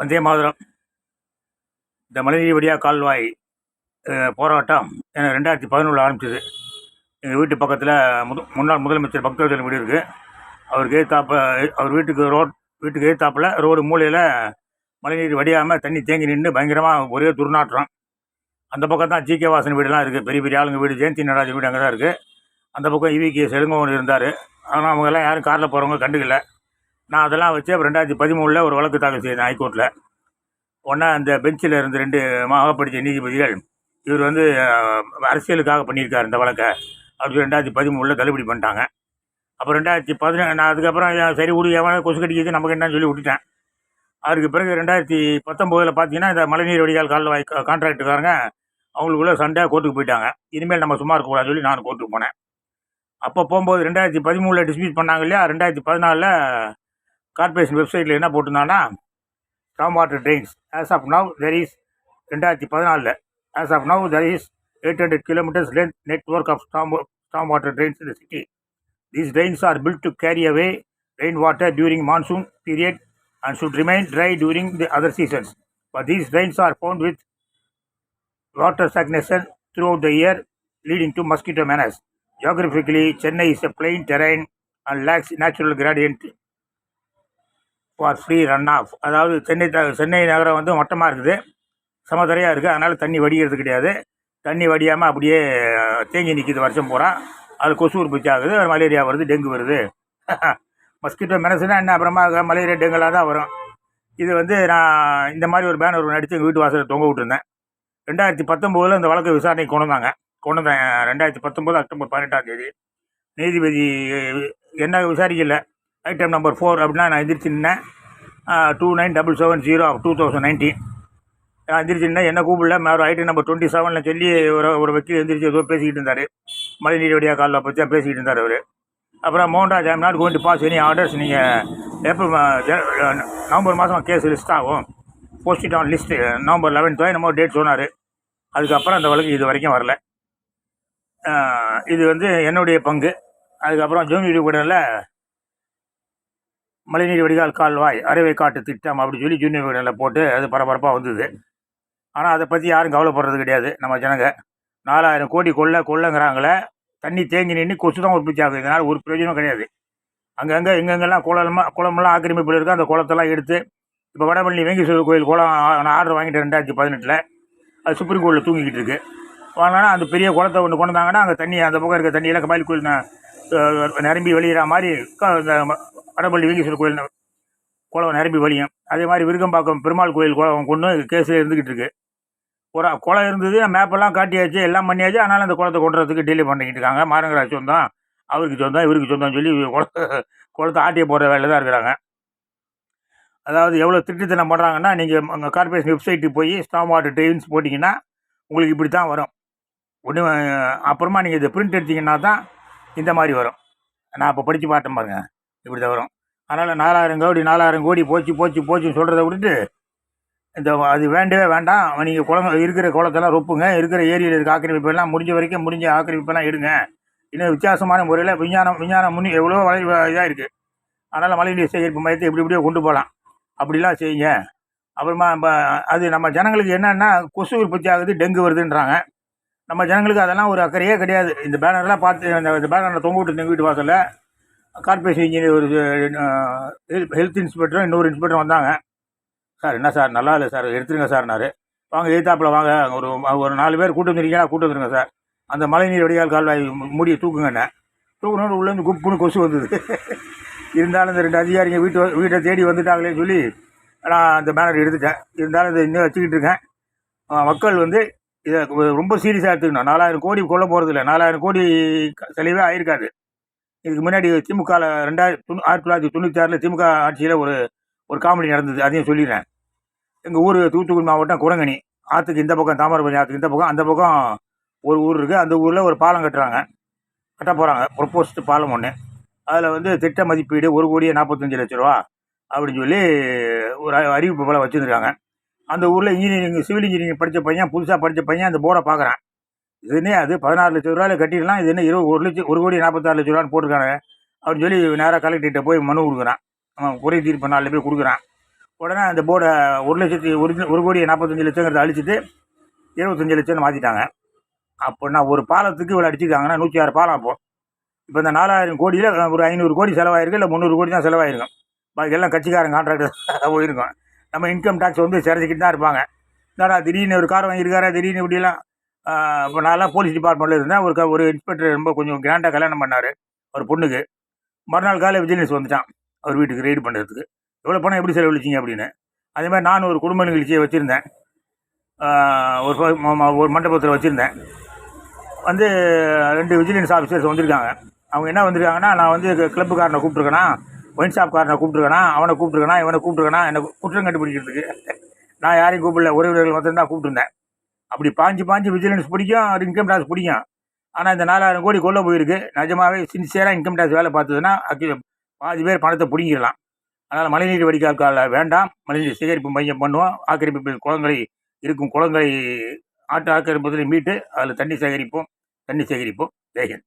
வந்தே மாதிரம். இந்த மழைநீர் வழியா கால்வாய் போராட்டம் எனக்கு ரெண்டாயிரத்தி பதினொன்று ஆரம்பிச்சது. எங்கள் வீட்டு பக்கத்தில் முது முன்னாள் முதலமைச்சர் பக்தர்கள் வீடு இருக்குது அவருக்கு எதிர்த்தாப்ப அவர் வீட்டுக்கு ரோட் வீட்டுக்கு எதிர்த்தாப்பில் ரோடு மூலையில் மழைநீர் வடியாமல் தண்ணி தேங்கி நின்று பயங்கரமாக ஒரே துர்நாற்றம். அந்த பக்கம் தான் ஜிகே வாசன் வீடுலாம் இருக்குது பெரிய பெரிய ஆளுங்க வீடு ஜெயந்தி நடராஜன் வீடு அங்கே தான் இருக்குது அந்த பக்கம் இவிகே செடுங்கோவன் இருந்தார். ஆனால் அவங்கெல்லாம் யாரும் காரில் போகிறவங்க கண்டுக்கல. நான் அதெல்லாம் வச்சு அப்புறம் ரெண்டாயிரத்தி பதிமூணில் ஒரு வழக்கு தாக்கல் செய்தேன் ஹைகோர்ட்டில் ஒன்றா அந்த பெஞ்சில் இருந்த ரெண்டு மாகப்படித்த நீதிபதிகள் இவர் வந்து அரசியலுக்காக பண்ணியிருக்கார் இந்த வழக்கை. அப்படி ரெண்டாயிரத்தி பதிமூணில் தள்ளுபடி பண்ணிட்டாங்க. அப்புறம் ரெண்டாயிரத்தி பதினேழு நான் அதுக்கப்புறம் சரி விடு எவனா கொசு கடிக்கிறது நமக்கு என்னன்னு சொல்லி விட்டுட்டேன். அதுக்கு பிறகு ரெண்டாயிரத்தி பத்தொம்போதில் பார்த்தீங்கன்னா இந்த மழைநீர் வடிகால் கால் வாய் கான்ட்ராக்டுக்காரங்க அவங்களுக்குள்ள சண்டை கோர்ட்டுக்கு போயிட்டாங்க. இனிமேல் நம்ம சும்மா இருக்கக்கூடாதுன்னு சொல்லி நான் கோர்ட்டுக்கு போனேன். அப்போ போகும்போது ரெண்டாயிரத்தி பதிமூணில் டிஸ்மிஸ் பண்ணாங்க இல்லையா? ரெண்டாயிரத்தி பதினாலில் கார்ப்பரேஷன் வெப்சைட்டில் என்ன போட்டிருந்தாங்கன்னா storm water drains as of now there is ரெண்டாயிரத்தி பதினாலில் as of now there is eight hundred kilometres length network of storm storm water drains in city these drains are built to carry away rain water during monsoon period and should remain dry during the other seasons but these drains are found with water stagnation throughout the year leading to mosquito menace. Geographically, Chennai is a plain terrain and lacks natural gradient for free run off அதாவது சென்னை த- சென்னை நகரம் வந்து மொட்டமாக இருக்குது. சமதரையாக இருக்குது அதனால் தண்ணி வடிகிறது கிடையாது. தண்ணி வடியாமல் அப்படியே தேங்கி நிற்கிது வருஷம் பூரா. அது கொசு உற்பத்தி ஆகுது. மலேரியா வருது டெங்கு வருது. மஸ்கிட்டோ மெனசுனா என்ன? அப்புறமா மலேரியா டெங்குலாம் தான் வரும். இது வந்து நான் இந்த மாதிரி ஒரு பேனர் ஒன்று அடித்து எங்கள் வீட்டு வாசலில் தொங்க விட்டுருந்தேன். ரெண்டாயிரத்தி பத்தொம்போதில் இந்த வழக்கு விசாரணைக்கு கொண்டு வந்தாங்க. கொண்டு வந்தேன். ரெண்டாயிரத்தி பத்தொம்போது அக்டோபர் பதினெட்டாம் தேதி. நீதிபதி என்ன விசாரிக்கல. ஐட்டம் நம்பர் ஃபோர் அப்படின்னா நான் எந்திரிச்சு நின்னேன். Two nine double seven zero two thousand nineteen நான் எந்திரிச்சு நின்னேன். என்ன கூப்பிடல. ஒரு ஐட்டம் நம்பர் டுவெண்ட்டி செவனில் சொல்லி ஒரு ஒரு வக்கீல் எந்திரிச்சு ஏதோ பேசிக்கிட்டு இருந்தார். மழைநீர் வடியா காலில் பற்றி தான் பேசிக்கிட்டு இருந்தார் அவர். அப்புறம் Mohanraj I'm not going to pass any orders நீங்கள் எப்போ நவம்பர் மாதம் கேஸ் லிஸ்ட் ஆகும். Post it on list November லெவன்த்தோ என்னமோ டேட் சொன்னார். அதுக்கப்புறம் அந்த வழக்கு இது வரைக்கும் வரல. இது வந்து என்னுடைய பங்கு. அதுக்கப்புறம் ஜூனியர் கூடல மழைநீர் வடிகால் கால்வாய் அரைவை காட்டு திட்டம் அப்படின்னு சொல்லி ஜூனியர் விகடனில் போட்டு அது பரபரப்பாக வந்தது. ஆனால் அதை பற்றி யாரும் கவலைப்படுறது கிடையாது. நம்ம ஜனங்க நாலாயிரம் கோடி கொள்ள கொள்ளங்கிறாங்களே தண்ணி தேங்கி நின்று கொசு தான் உற்பத்தி ஆகுது இதனால் ஒரு பிரயோஜனம் கிடையாது. அங்கங்கே எங்கெங்கெல்லாம் குளமாக குளமெல்லாம் ஆக்கிரமிப்பில் இருக்கோ அந்த குளத்தெல்லாம் எடுத்து இப்போ வடபழனி வெங்கீஸ்வரர் கோயில் குளம் நான் ஆர்டர் வாங்கிட்டேன் ரெண்டாயிரத்தி பதினெட்டில். அது சுப்ரீம் கோர்ட்டில் தூங்கிக்கிட்டு இருக்குது வாங்கினா அந்த பெரிய குளத்தை ஒன்று கொண்டு வந்தாங்கன்னா அங்கே தண்ணி அந்த பக்கம் இருக்க தண்ணியெல்லாம் கபாலி கோயில் நிரம்பி வெளியிற மாதிரி வடபள்ளி வீங்கீஸ்வரர் கோயில் குளம் நிரம்பி வழியும் அதே மாதிரி விருகம்பாக்கம் பெருமாள் கோயில் குளம் கொண்டு கேஸில் இருந்துக்கிட்டு இருக்கு. ஒரு குளம் இருந்தது மேப்பெல்லாம் காட்டியாச்சு எல்லாம் பண்ணியாச்சு. ஆனாலும் அந்த குளத்தை கொண்டுறதுக்கு டிலே பண்ணிக்கிட்டு இருக்காங்க. மாரங்கராஜ் சொந்தம் அவருக்கு சொந்தம் இவருக்கு சொந்தம் சொல்லி குளத்தை குளத்தை ஆட்டிய போடுற வேலையில் தான் இருக்கிறாங்க. அதாவது எவ்வளோ திட்டத்தனம் பண்ணுறாங்கன்னா நீங்கள் உங்கள் கார்பரேஷன் வெப்சைட்டுக்கு போய் ஸ்டாம் வாட்டர் ட்ரெயின்ஸ் போட்டிங்கன்னா உங்களுக்கு இப்படி தான் வரும். ஒன்று அப்புறமா நீங்கள் இதை பிரிண்ட் எடுத்தீங்கன்னா தான் இந்த மாதிரி வரும். நான் அப்போ படித்து பார்த்தேன் பாருங்கள் இப்படி தான் வரும். அதனால் நாலாயிரம் கோடி நாலாயிரம் கோடி போச்சு போச்சு போச்சுன்னு சொல்கிறத விட்டுட்டு இந்த அது வேண்டவே வேண்டாம். நீங்கள் குளம் இருக்கிற குளத்தெல்லாம் ரொப்புங்க. இருக்கிற ஏரியில் இருக்க ஆக்கிரமிப்பெல்லாம் முடிஞ்ச வரைக்கும் முடிஞ்ச ஆக்கிரமிப்பெல்லாம் எடுங்க. இன்னும் வித்தியாசமான முறையில் விஞ்ஞானம் விஞ்ஞானம் முன்னி எவ்வளோ வளை இதாக இருக்குது அதனால் மழைநீர் சேகரிப்பு மையத்தை எப்படி இப்படியோ கொண்டு போகலாம். அப்படிலாம் செய்யுங்க. அப்புறமா நம்ம அது நம்ம ஜனங்களுக்கு என்னென்னா கொசு உற்பத்தி ஆகுது டெங்கு வருதுன்றாங்க. நம்ம ஜனங்களுக்கு அதெல்லாம் ஒரு அக்கறையே கிடையாது. இந்த பேனர்லாம் பார்த்து அந்த இந்த பேனரில் தொங்க விட்டு எங்கள் வீட்டு வாசலில். கார்பரேஷன் இன்ஜினியர் ஒரு ஹெல்த் இன்ஸ்பெக்டரும் இன்னொரு இன்ஸ்பெக்டரும் வந்தாங்க. சார் என்ன சார்? நல்லா இல்லை சார். எடுத்துருங்க சார்னாரு வாங்க எதிர்த்தாப்பில் வாங்க. ஒரு ஒரு நாலு பேர் கூட்டு வந்துருக்கீங்களா கூட்டு வந்துருங்க சார். அந்த மழைநீர் வடிகால் கால்வாய் மூடியை தூக்குங்கண்ணே. தூக்கணும்னு உள்ளேருந்து குப்புன்னு கொசு வந்தது. இருந்தாலும் இந்த ரெண்டு அதிகாரிங்க வீட்டு வீட்டை தேடி வந்துட்டாங்களேன்னு சொல்லி நான் அந்த பேனர் எடுத்துட்டேன். இருந்தாலும் இதை இன்னும் வச்சுக்கிட்டு இருக்கேன். மக்கள் வந்து இதை ரொம்ப சீரியஸாக எடுத்துக்கணும். நாலாயிரம் கோடி கொல்ல போகிறது இல்லை நாலாயிரம் கோடி செலவே ஆயிருக்காது. இதுக்கு முன்னாடி திமுகவில் ரெண்டாயிரத்தி தொண்ணூ ஆயிரத்தி தொள்ளாயிரத்தி தொண்ணூற்றி ஆறில் திமுக ஆட்சியில் ஒரு ஒரு காமெடி நடந்தது. அதையும் சொல்லிடுறேன். எங்கள் ஊர் தூத்துக்குடி மாவட்டம் குரங்கணி. ஆற்றுக்கு இந்த பக்கம் தாமிரபரணி ஆற்றுக்கு இந்த பக்கம் அந்த பக்கம் ஒரு ஊர் இருக்குது அந்த ஊரில் ஒரு பாலம் கட்டுறாங்க. கட்ட போகிறாங்க ப்ரொப்போஸ்டு பாலம் ஒன்று அதில் வந்து திட்ட மதிப்பீடு ஒரு கோடியே நாற்பத்தஞ்சு லட்ச ரூபா அப்படின்னு சொல்லி ஒரு அறிவிப்பு போல் வச்சுருக்காங்க அந்த ஊரில் இன்ஜினியரிங் சிவில் இன்ஜினியரிங் படித்த பையன் புதுசாக படித்த பையன் அந்த போர்டை பார்க்குறான் இதுனே அது? பதினாறு லட்ச ரூபாயில் கட்டிடலாம். இது என்ன இருபது ஒரு லட்சம் ஒரு கோடி நாற்பத்தாறு லட்ச ரூபான்னு போட்டிருக்காங்க அப்படின்னு சொல்லி நேராக கலெக்டர்கிட்ட போய் மனு கொடுக்குறான். அவன் குறை தீர்ப்பு நாளில் போய் கொடுக்குறான். உடனே அந்த போர்டை ஒரு லட்சத்தி ஒரு ஒரு கோடி நாற்பத்தஞ்சு லட்சங்கிறத அழிச்சிட்டு இருபத்தஞ்சி லட்சம்னு மாற்றிட்டாங்க அப்படின்னா ஒரு பாலத்துக்கு இவ்வளோ அடிச்சிருக்காங்கன்னா நூற்றி ஆறு பாலம் அப்போ. இப்போ இந்த நாலாயிரம் கோடியில் ஒரு ஐநூறு கோடி செலவாயிருக்கு இல்லை முந்நூறு கோடி தான் செலவாயிருக்கும். பாக்கி எல்லாம் கட்சிக்காரன் கான்ட்ராக்டர் போயிருக்கோம். நம்ம இன்கம் டேக்ஸ் வந்து சிறச்சிக்கிட்டு தான் இருப்பாங்க. என்னடா திடீர்னு ஒரு கார் வாங்கியிருக்காரா திடீர்னு இப்படிலாம் இப்போ நான்லாம் போலீஸ் டிபார்ட்மெண்ட்டில் இருந்தேன். ஒரு ஒரு இன்ஸ்பெக்டர் ரொம்ப கொஞ்சம் கிராண்டாக கல்யாணம் பண்ணார். ஒரு பொண்ணுக்கு. மறுநாள் காலையில் விஜிலன்ஸ் வந்துட்டான். அவர் வீட்டுக்கு ரெய்டு பண்ணுறதுக்கு எவ்வளோ பணம் எப்படி செலவழிச்சிங்க? அப்படின்னு. அதே மாதிரி நான் ஒரு குடும்ப நிகழ்ச்சியை வச்சுருந்தேன். ஒரு ஒரு மண்டபத்தில் வச்சுருந்தேன். வந்து ரெண்டு விஜிலன்ஸ் ஆஃபீஸர்ஸ் வந்திருக்காங்க. அவங்க என்ன வந்திருக்காங்கன்னா நான் வந்து கிளப்புக்காரனை கூப்பிட்ருக்கேனா ஒயின் ஷாப்காரனை கூப்பிட்ருக்கேனா அவனை கூப்பிட்ருக்கேனா இவனை கூப்பிட்ருக்கேனா என்னை குற்றம் கண்டுபிடிக்கிறதுக்கு. நான் யாரையும் கூப்பிடல. உறவினர்கள் மட்டும்தான் கூப்பிட்டுருந்தேன். அப்படி பாஞ்சு பாஞ்சு விஜிலன்ஸ் பிடிக்கும் இன்கம் டேக்ஸ் பிடிக்கும். ஆனால் இந்த நாலாயிரம் கோடி கொள்ள போயிருக்கு. நிஜமாவே சின்சியராக இன்கம் டேக்ஸ் வேலை பார்த்ததுன்னா பாதி பேர் பணத்தை பிடிங்கிடலாம். அதனால் மழைநீர் வடிகால் வேண்டாம். மழைநீர் சேகரிப்பு மையம் பண்ணுவோம். ஆக்கிரமிப்பு குளங்களை இருக்கும் குளங்களை ஆட்டு ஆக்கிரமிப்பதில் மீட்டு அதில் தண்ணி சேகரிப்போம். தண்ணி சேகரிப்போம். ஜெயஹிந்த்